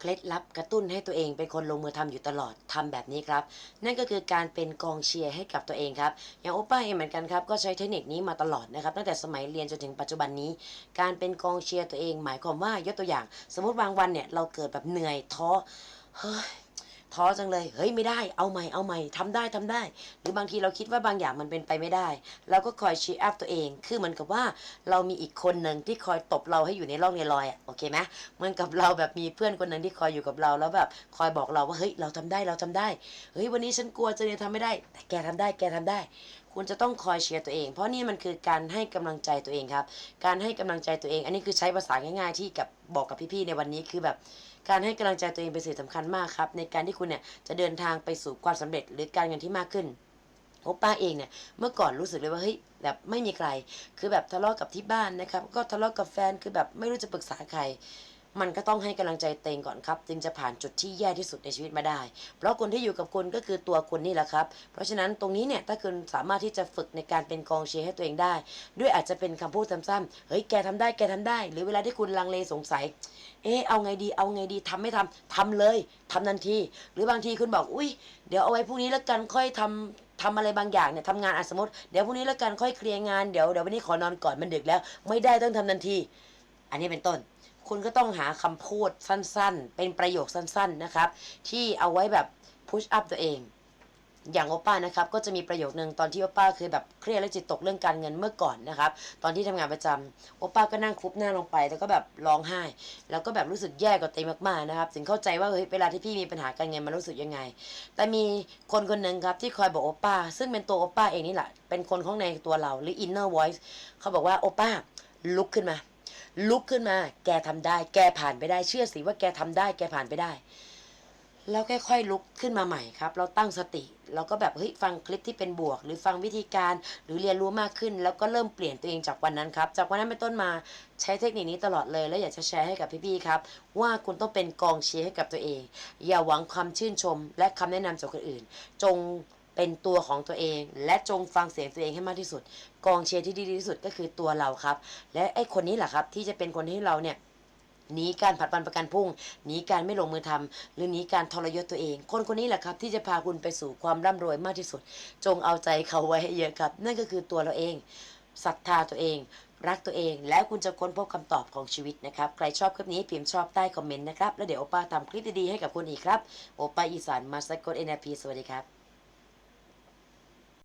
เคล็ดลับกระตุ้นให้ตัวเองเป็นคนลงมือทำอยู่ตลอดทำแบบนี้ครับ นั่นก็คือการเป็นกองเชียร์ให้กับตัวเองครับ อย่างโอป้าเองเหมือนกันครับก็ใช้เทคนิคนี้มาตลอดนะครับ ตั้งแต่สมัยเรียนจนถึงปัจจุบันนี้ การเป็นกองเชียร์ตัวเอง หมายความว่ายกตัวอย่าง สมมติบางวันเนี่ยเราเกิดแบบเหนื่อยท้อเฮ้ย ท้อจังเลย เฮ้ยไม่ได้ เอาใหม่ เอาใหม่ทำได้ทำได้ หรือบางทีเราคิดว่าบางอย่างมันเป็นไปไม่ได้ เราก็คอยชีอัพตัวเอง คือเหมือนกับว่าเรามีอีกคนหนึ่งที่คอยตบเราให้อยู่ในร่องในรอยอะ โอเคไหมเหมือนกับเราแบบมีเพื่อนคนหนึ่งที่คอยอยู่กับเรา แล้วแบบคอยบอกเราว่า เฮ้ย เราทำได้ เราทำได้ เฮ้ย วันนี้ฉันกลัวจะเนี่ยทำไม่ได้ แต่แกทำได้ แกทำได้ คุณจะต้องคอยเชียร์ตัวเอง เพราะนี่มันคือการให้กำลังใจตัวเองครับ การให้กำลังใจตัวเอง อันนี้คือใช้ภาษาง่ายๆที่กับบอกกับพี่ๆในวันนี้คือแบบการให้กำลังใจตัวเองเป็นสิ่งสำคัญมากครับ ในการที่คุณเนี่ยจะเดินทางไปสู่ความสำเร็จหรือการเงินที่มากขึ้นโอป้าเองเนี่ยเมื่อก่อนรู้สึกเลยว่าเฮ้ยแบบไม่มีใคร คือแบบทะเลาะกับที่บ้านนะครับ ก็ทะเลาะกับแฟนคือแบบไม่รู้จะปรึกษาใคร มันก็ต้องให้กำลังใจตัวเองก่อนครับ จึงจะผ่านจุดที่แย่ที่สุดในชีวิตมาได้ เพราะคนที่อยู่กับคุณก็คือตัวคุณนี่แหละครับ เพราะฉะนั้นตรงนี้เนี่ยถ้าคุณสามารถที่จะฝึกในการเป็นกองเชียร์ให้ตัวเองได้ ด้วยอาจจะเป็นคำพูดซ้ำๆเฮ้ยแกทำได้แกทำได้ หรือเวลาที่คุณลังเลสงสัย เอ๊ะเอาไงดีเอาไงดีทำไม่ทำทำเลยทำทันที หรือบางทีคุณบอกอุ้ยเดี๋ยวเอาไว้พรุ่งนี้แล้วกันค่อยทำทำอะไรบางอย่างเนี่ยทำงานอะสมมติเดี๋ยวพรุ่งนี้แล้วกันค่อยเคลียร์งานเดี๋ยวเดี๋ยววันนี้ขอนอนก่อนมันดึกแล้ว ไม่ได้ต้องทำทันที อันนี้เป็นต้น คุณก็ต้องหาคำพูดสั้นๆ เป็นประโยคสั้นๆนะครับ ที่เอาไว้แบบพุชอัพตัวเอง อย่างโอป้านะครับ ก็จะมีประโยคนึงตอนที่โอป้าเคยแบบเครียดและจิตตกเรื่องการเงินเมื่อก่อนนะครับ ตอนที่ทำงานประจำโอป้าก็นั่งคุบหน้าลงไป แล้วก็แบบร้องไห้ แล้วก็แบบรู้สึกแย่กับตัวเองมากๆนะครับ ถึงเข้าใจว่าเฮ้ยเวลาที่พี่มีปัญหาการเงินมันรู้สึกยังไง แต่มีคนคนหนึ่งครับที่คอยบอกโอป้า ซึ่งเป็นตัวโอป้าเองนี่แหละเป็นคนข้างในตัวเราหรือ inner voice เขาบอกว่าโอป้าลุกขึ้นมา ลุกขึ้นมา แกทำได้ แกผ่านไปได้ เชื่อสิว่าแกทำได้ แกผ่านไปได้ แล้วค่อยๆลุกขึ้นมาใหม่ครับ เราตั้งสติ เราก็แบบเฮ้ยฟังคลิปที่เป็นบวก หรือฟังวิธีการหรือเรียนรู้มากขึ้น แล้วก็เริ่มเปลี่ยนตัวเองจากวันนั้นครับ จากวันนั้นเป็นต้นมาใช้เทคนิคนี้ตลอดเลย แล้วอยากจะแชร์ให้กับพี่ๆครับ ว่าคุณต้องเป็นกองเชียร์ให้กับตัวเอง อย่าหวังความชื่นชม และคำแนะนำจากคนอื่น จง เป็นตัวของตัวเอง และจงฟังเสียงตัวเองให้มากที่สุด กองเชียร์ที่ดีที่สุดก็คือตัวเราครับ และไอ้คนนี้แหละครับ ที่จะเป็นคนที่เราเนี่ยหนีการผัดวันประกันพุ่งหนีการไม่ลงมือทำหรือหนีการทรยศตัวเอง คนคนนี้แหละครับ ที่จะพาคุณไปสู่ความร่ำรวยมากที่สุด จงเอาใจเขาไว้ให้เยอะครับ นั่นก็คือตัวเราเองศรัทธาตัวเอง รักตัวเอง แล้วคุณจะค้นพบคำตอบของชีวิตนะครับ ใครชอบคลิปนี้พิมพ์ชอบใต้คอมเมนต์นะครับ แล้วเดี๋ยวโอป้าทำคลิปดีๆให้กับคุณอีกครับโอป้าอีสานมาสกดเอ็นพีสวัสดีครับ